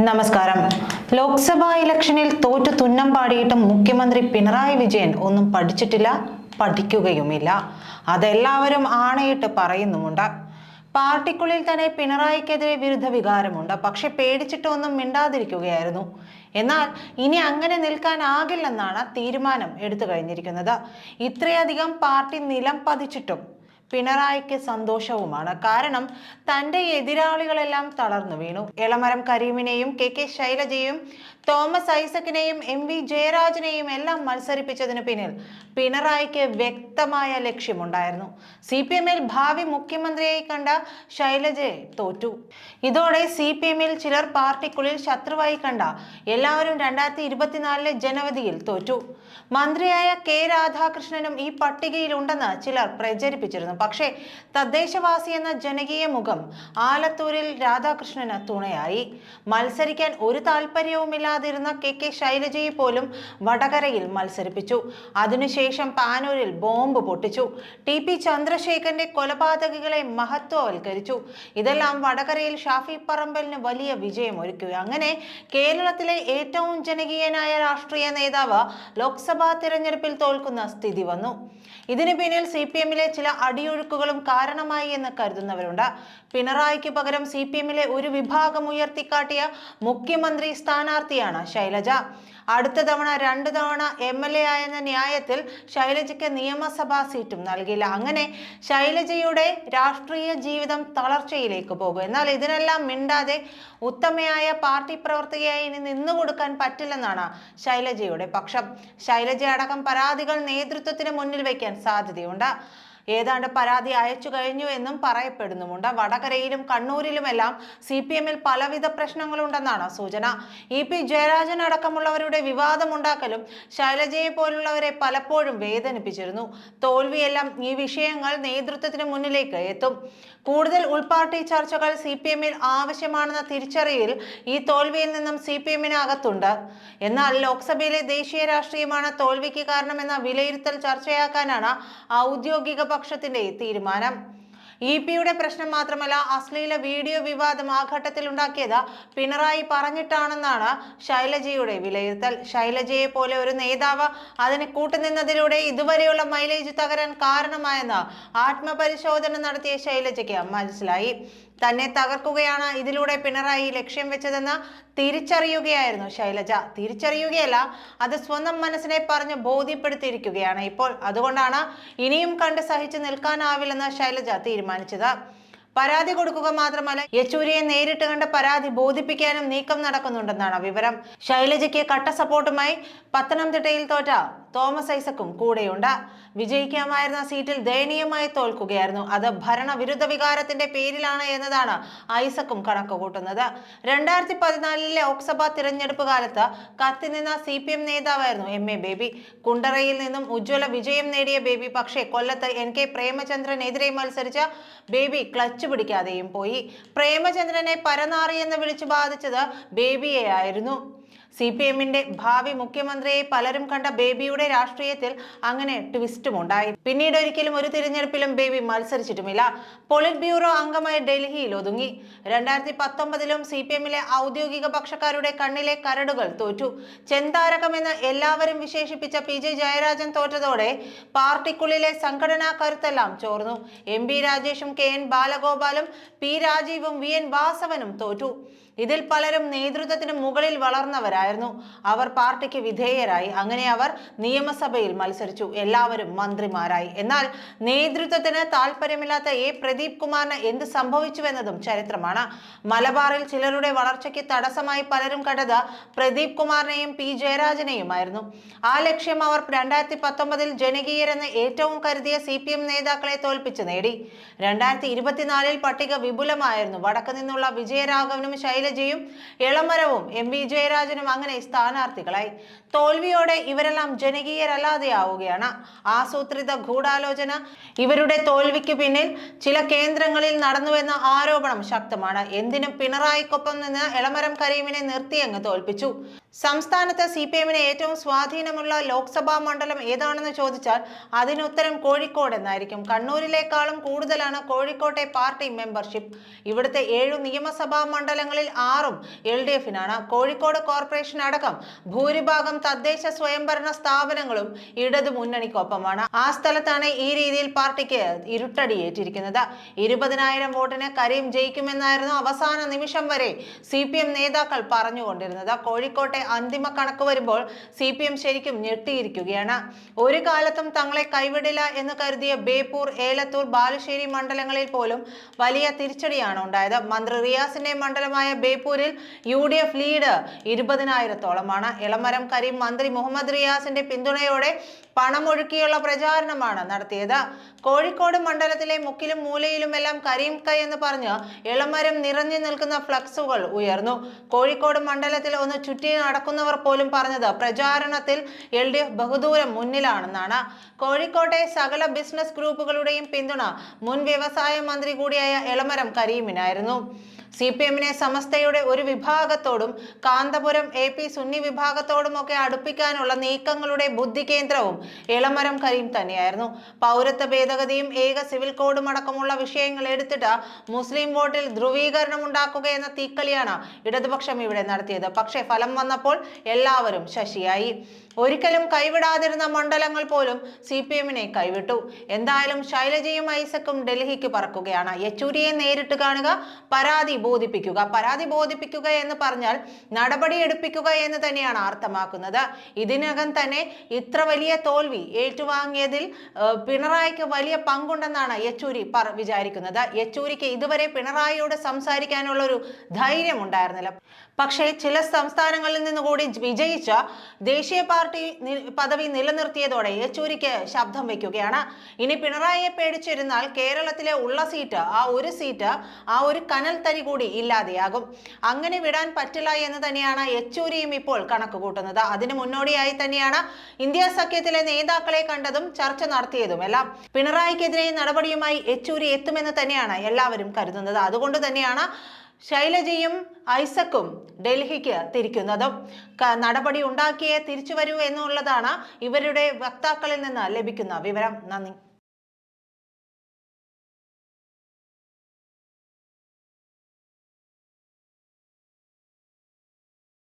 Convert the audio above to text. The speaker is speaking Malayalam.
നമസ്കാരം. ലോക്സഭാ ഇലക്ഷനിൽ തോറ്റു തുന്നം പാടിയിട്ടും മുഖ്യമന്ത്രി പിണറായി വിജയൻ ഒന്നും പഠിച്ചിട്ടില്ല പഠിക്കുകയുമില്ല. അതെല്ലാവരും ആണയിട്ട് പറയുന്നുമുണ്ട്. പാർട്ടിക്കുള്ളിൽ തന്നെ പിണറായിക്കെതിരെ വിരുദ്ധ വികാരമുണ്ട്. പക്ഷെ പേടിച്ചിട്ടൊന്നും മിണ്ടാതിരിക്കുകയായിരുന്നു. എന്നാൽ ഇനി അങ്ങനെ നിൽക്കാനാകില്ലെന്നാണ് തീരുമാനം എടുത്തു കഴിഞ്ഞിരിക്കുന്നത്. ഇത്രയധികം പാർട്ടി നിലം പതിച്ചിട്ടും പിണറായിക്ക് സന്തോഷവുമാണ്. കാരണം തന്റെ എതിരാളികളെല്ലാം തളർന്നു വീണു. എളമരം കരീമിനെയും കെ കെ ശൈലജയും തോമസ് ഐസക്കിനെയും എം വി ജയരാജനെയും എല്ലാം മത്സരിപ്പിച്ചതിന് പിന്നിൽ പിണറായിക്ക് വ്യക്തമായ ലക്ഷ്യമുണ്ടായിരുന്നു. സി പി എമ്മിൽ ഭാവി മുഖ്യമന്ത്രിയായി കണ്ട ശൈലജയെ തോറ്റു. ഇതോടെ സി പി എമ്മിൽ ചിലർ പാർട്ടിക്കുള്ളിൽ ശത്രുവായി കണ്ട എല്ലാവരും രണ്ടായിരത്തി ഇരുപത്തിനാലിലെ ജനവധിയിൽ തോറ്റു. മന്ത്രിയായ കെ രാധാകൃഷ്ണനും ഈ പട്ടികയിലുണ്ടെന്ന് ചിലർ പ്രചരിപ്പിച്ചിരുന്നു. പക്ഷേ തദ്ദേശവാസി എന്ന ജനകീയ മുഖം ആലത്തൂരിൽ രാധാകൃഷ്ണന് തുണയായി. മത്സരിക്കാൻ ഒരു താല്പര്യവുമില്ലാതിരുന്ന കെ കെ ശൈലജയെ പോലും വടകരയിൽ മത്സരിപ്പിച്ചു. അതിനുശേഷം പാനൂരിൽ ബോംബ് പൊട്ടിച്ചു. ടി പി ചന്ദ്രശേഖരന്റെ കൊലപാതകികളെ മഹത്വവൽക്കരിച്ചു. ഇതെല്ലാം വടകരയിൽ ഷാഫി പറമ്പലിന് വലിയ വിജയമൊരുക്കി. അങ്ങനെ കേരളത്തിലെ ഏറ്റവും ജനകീയനായ രാഷ്ട്രീയ നേതാവ് ലോക്സഭാ തിരഞ്ഞെടുപ്പിൽ തോൽക്കുന്ന സ്ഥിതി വന്നു. ഇതിനു പിന്നിൽ സി പി എമ്മിലെ ചില അടിയൊഴുക്കുകളും കാരണമായി എന്ന് കരുതുന്നവരുണ്ട്. പിണറായിക്ക് പകരം സി പി എമ്മിലെ ഒരു വിഭാഗം ഉയർത്തിക്കാട്ടിയ മുഖ്യമന്ത്രി സ്ഥാനാർത്ഥിയാണ് ശൈലജ. അടുത്ത തവണ രണ്ടു തവണ എം എൽ എ ആയെന്ന ന്യായത്തിൽ ശൈലജയ്ക്ക് നിയമസഭാ സീറ്റും നൽകില്ല അങ്ങനെ ശൈലജയുടെ രാഷ്ട്രീയ ജീവിതം തളർച്ചയിലേക്ക് പോകും. എന്നാൽ ഇതിനെല്ലാം മിണ്ടാതെ ഉത്തമയായ പാർട്ടി പ്രവർത്തകയായി ഇനി നിന്നുകൊടുക്കാൻ പറ്റില്ലെന്നാണ് ശൈലജയുടെ പക്ഷം. ശൈലജ അടക്കം പരാതികൾ നേതൃത്വത്തിന് മുന്നിൽ വയ്ക്കാൻ സാധ്യതയുണ്ട്. ഏതാണ്ട് പരാതി അയച്ചു കഴിഞ്ഞു എന്നും പറയപ്പെടുന്നുമുണ്ട്. വടകരയിലും കണ്ണൂരിലുമെല്ലാം സി പി എമ്മിൽ പലവിധ പ്രശ്നങ്ങളുണ്ടെന്നാണ് സൂചന. ഇ പി ജയരാജൻ അടക്കമുള്ളവരുടെ വിവാദമുണ്ടാക്കലും ശൈലജയെ പോലുള്ളവരെ പലപ്പോഴും വേദനിപ്പിച്ചിരുന്നു. തോൽവിയെല്ലാം ഈ വിഷയങ്ങൾ നേതൃത്വത്തിന് മുന്നിലേക്ക് എത്തും. കൂടുതൽ ഉൾപാർട്ടി ചർച്ചകൾ സി പി എമ്മിൽ ആവശ്യമാണെന്ന തിരിച്ചറിയിൽ ഈ തോൽവിയിൽ നിന്നും സി പി എമ്മിന് അകത്തുണ്ട് എന്നാൽ ലോക്സഭയിലെ ദേശീയ രാഷ്ട്രീയമാണ് തോൽവിക്ക് കാരണമെന്ന വിലയിരുത്തൽ ചർച്ചയാക്കാനാണ് ഔദ്യോഗിക പക്ഷത്തിന്റെ തീരുമാനം. ഇ പിയുടെ പ്രശ്നം മാത്രമല്ല അശ്ലീല വീഡിയോ വിവാദം ആ ഘട്ടത്തിൽ ഉണ്ടാക്കിയത് പിണറായി പറഞ്ഞിട്ടാണെന്നാണ് ശൈലജയുടെ വിലയിരുത്തൽ. ശൈലജയെ പോലെ ഒരു നേതാവ് അതിന് കൂട്ടുനിന്നതിലൂടെ ഇതുവരെയുള്ള മൈലേജ് തകരാൻ കാരണമായെന്ന് ആത്മപരിശോധന നടത്തിയ ശൈലജയ്ക്ക് മനസ്സിലായി. തന്നെ തകർക്കുകയാണ് ഇതിലൂടെ പിണറായി ലക്ഷ്യം വെച്ചതെന്ന് തിരിച്ചറിയുകയായിരുന്നു ശൈലജ. തിരിച്ചറിയുകയല്ല അത് സ്വന്തം മനസ്സിനെ പറഞ്ഞ് ബോധ്യപ്പെടുത്തിയിരിക്കുകയാണ് ഇപ്പോൾ. അതുകൊണ്ടാണ് ഇനിയും കണ്ട് സഹിച്ചു നിൽക്കാനാവില്ലെന്ന് ശൈലജ തീരുമാനിച്ചത്. പരാതി കൊടുക്കുക മാത്രമല്ല യെച്ചൂരിയെ നേരിട്ട് കണ്ട് പരാതി ബോധിപ്പിക്കാനും നീക്കം നടക്കുന്നുണ്ടെന്നാണ് വിവരം. ശൈലജയ്ക്ക് കട്ട സപ്പോർട്ടുമായി പത്തനംതിട്ടയിൽ തോറ്റ തോമസ് ഐസക്കും കൂടെയുണ്ട്. വിജയിക്കാമായിരുന്ന സീറ്റിൽ ദയനീയമായി തോൽക്കുകയായിരുന്നു. അത് ഭരണവിരുദ്ധ വികാരത്തിന്റെ പേരിലാണ് എന്നതാണ് ഐസക്കും കണക്ക് കൂട്ടുന്നത് രണ്ടായിരത്തി പതിനാലിലെ ലോക്സഭാ തിരഞ്ഞെടുപ്പ് കാലത്ത് കത്തിനിന്ന സി പി എം നേതാവായിരുന്നു എം എ ബേബി. കുണ്ടറയിൽ നിന്നും ഉജ്ജ്വല വിജയം നേടിയ ബേബി പക്ഷേ കൊല്ലത്ത് എൻ കെ പ്രേമചന്ദ്രനെതിരെ മത്സരിച്ച ബേബി ക്ലച്ച് പിടിക്കാതെയും പോയി. പ്രേമചന്ദ്രനെ പരനാറി എന്ന് വിളിച്ചു ബാധിച്ചത് ബേബിയെ ആയിരുന്നു സി പി എമ്മിന്റെ ഭാവി മുഖ്യമന്ത്രിയെ പലരും കണ്ട ബേബിയുടെ രാഷ്ട്രീയത്തിൽ അങ്ങനെ ട്വിസ്റ്റും ഉണ്ടായി. പിന്നീട് ഒരിക്കലും ഒരു തിരഞ്ഞെടുപ്പിലും ബേബി മത്സരിച്ചിട്ടുമില്ല. പോളിറ്റ് ബ്യൂറോ അംഗമായി ഡൽഹിയിൽ ഒതുങ്ങി. രണ്ടായിരത്തി പത്തൊമ്പതിലും സി പി എമ്മിലെ ഔദ്യോഗിക പക്ഷക്കാരുടെ കണ്ണിലെ കരടുകൾ തോറ്റു. ചെന്താരകമെന്ന് എല്ലാവരും വിശേഷിപ്പിച്ച പി ജെ ജയരാജൻ തോറ്റതോടെ പാർട്ടിക്കുള്ളിലെ സംഘടനാ കരുത്തെല്ലാം ചോർന്നു. എം ബി രാജേഷും കെ എൻ ബാലഗോപാലും പി രാജീവും വി എൻ വാസവനും തോറ്റു. ഇതിൽ പലരും നേതൃത്വത്തിന് മുകളിൽ വളർന്നവരായിരുന്നു. അവർ പാർട്ടിക്ക് വിധേയരായി. അങ്ങനെ അവർ നിയമസഭയിൽ മത്സരിച്ചു. എല്ലാവരും മന്ത്രിമാരായി. എന്നാൽ നേതൃത്വത്തിന് താല്പര്യമില്ലാത്ത എ പ്രദീപ് കുമാറിന് എന്ത് സംഭവിച്ചുവെന്നതും ചരിത്രമാണ്. മലബാറിൽ ചിലരുടെ വളർച്ചയ്ക്ക് തടസ്സമായി പലരും കണ്ടത് പ്രദീപ് കുമാറിനെയും പി ജയരാജനെയുമായിരുന്നു. ആ ലക്ഷ്യം അവർ രണ്ടായിരത്തി പത്തൊമ്പതിൽ ജനകീയരെന്ന് ഏറ്റവും കരുതിയ സി പി എം നേതാക്കളെ തോൽപ്പിച്ച് നേടി. രണ്ടായിരത്തി ഇരുപത്തിനാലിൽ പട്ടിക വിപുലമായിരുന്നു. വടക്ക് നിന്നുള്ള വിജയരാഘവനും ശൈലജയും ഇളമരവും എം വി ജയരാജനും അങ്ങനെ സ്ഥാനാർത്ഥികളായി. തോൽവിയോടെ ഇവരെല്ലാം ജനകീയരല്ലാതെയാവുകയാണ്. ആസൂത്രിത ഗൂഢാലോചന ഇവരുടെ തോൽവിക്ക് പിന്നിൽ ചില കേന്ദ്രങ്ങളിൽ നടന്നുവെന്ന ആരോപണം ശക്തമാണ്. എന്തിനും പിണറായിക്കൊപ്പം നിന്ന് ഇളമരം കരീമിനെ നിർത്തിയങ്ങ് തോൽപ്പിച്ചു. സംസ്ഥാനത്ത് സി പി എമ്മിന് ഏറ്റവും സ്വാധീനമുള്ള ലോക്സഭാ മണ്ഡലം ഏതാണെന്ന് ചോദിച്ചാൽ അതിനുത്തരം കോഴിക്കോട് എന്നായിരിക്കും. കണ്ണൂരിലേക്കാളും കൂടുതലാണ് കോഴിക്കോട്ടെ പാർട്ടി മെമ്പർഷിപ്പ്. ഇവിടുത്തെ ഏഴു നിയമസഭാ മണ്ഡലങ്ങളിൽ ആറും എൽ ഡി എഫിനാണ്. കോഴിക്കോട് കോർപ്പറേഷൻ അടക്കം ഭൂരിഭാഗം തദ്ദേശ സ്വയംഭരണ സ്ഥാപനങ്ങളും ഇടതു മുന്നണിക്കൊപ്പമാണ് ആ സ്ഥലത്താണ് ഈ രീതിയിൽ പാർട്ടിക്ക് ഇരുട്ടടി ഇരുട്ടടിയേറ്റിരിക്കുന്നത്. ഇരുപതിനായിരം വോട്ടിന് കരീം ജയിക്കുമെന്നായിരുന്നു അവസാന നിമിഷം വരെ സി പി എം നേതാക്കൾ പറഞ്ഞുകൊണ്ടിരുന്നത്. കോഴിക്കോട്ടെ അന്തിമ കണക്ക് വരുമ്പോൾ സി പി എം ശരിക്കും ഞെട്ടിയിരിക്കുകയാണ്. ഒരു കാലത്തും തങ്ങളെ കൈവിടില്ല എന്ന് കരുതിയ ബേപ്പൂർ ഏലത്തൂർ ബാലുശ്ശേരി മണ്ഡലങ്ങളിൽ പോലും വലിയ തിരിച്ചടിയാണ് ഉണ്ടായത്. മന്ത്രി റിയാസിന്റെ മണ്ഡലമായ ബേപ്പൂരിൽ യു ഡി എഫ് ലീഡ് ഇരുപതിനായിരത്തോളമാണ്. ഇളമരം കരീം മന്ത്രി മുഹമ്മദ് റിയാസിന്റെ പിന്തുണയോടെ പണമൊഴുക്കിയുള്ള പ്രചാരണമാണ് നടത്തിയത്. കോഴിക്കോട് മണ്ഡലത്തിലെ മുക്കിലും മൂലയിലുമെല്ലാം കരീം കൈ എന്ന് പറഞ്ഞ് ഇളമരം നിറഞ്ഞു നിൽക്കുന്ന ഫ്ലക്സുകൾ ഉയർന്നു. കോഴിക്കോട് മണ്ഡലത്തിൽ ഒന്ന് ചുറ്റി നടക്കുന്നവർ പോലും പറഞ്ഞത് പ്രചാരണത്തിൽ എൽ ഡി എഫ് ബഹുദൂരം മുന്നിലാണെന്നാണ്. കോഴിക്കോട്ടെ സകല ബിസിനസ് ഗ്രൂപ്പുകളുടെയും പിന്തുണ മുൻ വ്യവസായ മന്ത്രി കൂടിയായ ഇളമരം കരീമിനായിരുന്നു. സി പി എമ്മിനെ സമസ്തയുടെ ഒരു വിഭാഗത്തോടും കാന്തപുരം എ പി സുന്നി വിഭാഗത്തോടുമൊക്കെ അടുപ്പിക്കാനുള്ള നീക്കങ്ങളുടെ ബുദ്ധി കേന്ദ്രവും ഇളമരം കരീം തന്നെയായിരുന്നു. പൗരത്വ ഭേദഗതിയും ഏക സിവിൽ കോഡും അടക്കമുള്ള വിഷയങ്ങൾ എടുത്തിട്ട് മുസ്ലിം വോട്ടിൽ ധ്രുവീകരണം ഉണ്ടാക്കുക എന്ന തീക്കളിയാണ് ഇടതുപക്ഷം ഇവിടെ നടത്തിയത്. പക്ഷേ ഫലം വന്നപ്പോൾ എല്ലാവരും ശശിയായി. ഒരിക്കലും കൈവിടാതിരുന്ന മണ്ഡലങ്ങൾ പോലും സി പി എമ്മിനെ കൈവിട്ടു. എന്തായാലും ശൈലജയും ഐസക്കും ഡൽഹിക്ക് പറക്കുകയാണ്. യെച്ചൂരിയെ നേരിട്ട് കാണുക പരാതി ബോധിപ്പിക്കുക. പരാതി ബോധിപ്പിക്കുക എന്ന് പറഞ്ഞാൽ നടപടി എടുപ്പിക്കുക എന്ന് തന്നെയാണ് അർത്ഥമാക്കുന്നത്. ഇതിനകം തന്നെ ഇത്ര വലിയ തോൽവി ഏറ്റുവാങ്ങിയതിൽ പിണറായിക്ക് വലിയ പങ്കുണ്ടെന്നാണ് യെച്ചൂരി പറ വിചാരിക്കുന്നത്. യെച്ചൂരിക്ക് ഇതുവരെ പിണറായിയോട് സംസാരിക്കാനുള്ള ഒരു ധൈര്യം ഉണ്ടായിരുന്നില്ല. പക്ഷേ ചില സംസ്ഥാനങ്ങളിൽ നിന്നുകൂടി വിജയിച്ച ദേശീയ പാർട്ടി പദവി നിലനിർത്തിയതോടെ യെച്ചൂരിക്ക് ശബ്ദം വെക്കുകയാണ്. ഇനി പിണറായിയെ പേടിച്ചിരുന്നാൽ കേരളത്തിലെ ഉള്ള സീറ്റ് ആ ഒരു സീറ്റ് ആ ഒരു കനൽ തരി കൂടി ഇല്ലാതെയാകും. അങ്ങനെ വിടാൻ പറ്റില്ല എന്ന് തന്നെയാണ് യെച്ചൂരിയും ഇപ്പോൾ കണക്കുകൂട്ടുന്നത്. അതിന് മുന്നോടിയായി തന്നെയാണ് ഇന്ത്യ സഖ്യത്തിലെ നേതാക്കളെ കണ്ടതും ചർച്ച നടത്തിയതും എല്ലാം. പിണറായിക്കെതിരെ നടപടിയുമായി യെച്ചൂരി എത്തുമെന്ന് തന്നെയാണ് എല്ലാവരും കരുതുന്നത്. അതുകൊണ്ട് തന്നെയാണ് ശൈലജയും ഐസക്കും ഡൽഹിക്ക് തിരിക്കുന്നതും. നടപടി ഉണ്ടാക്കിയേ തിരിച്ചു വരൂ എന്നുള്ളതാണ് ഇവരുടെ വക്താക്കളിൽ നിന്ന് ലഭിക്കുന്ന വിവരം. നന്ദി.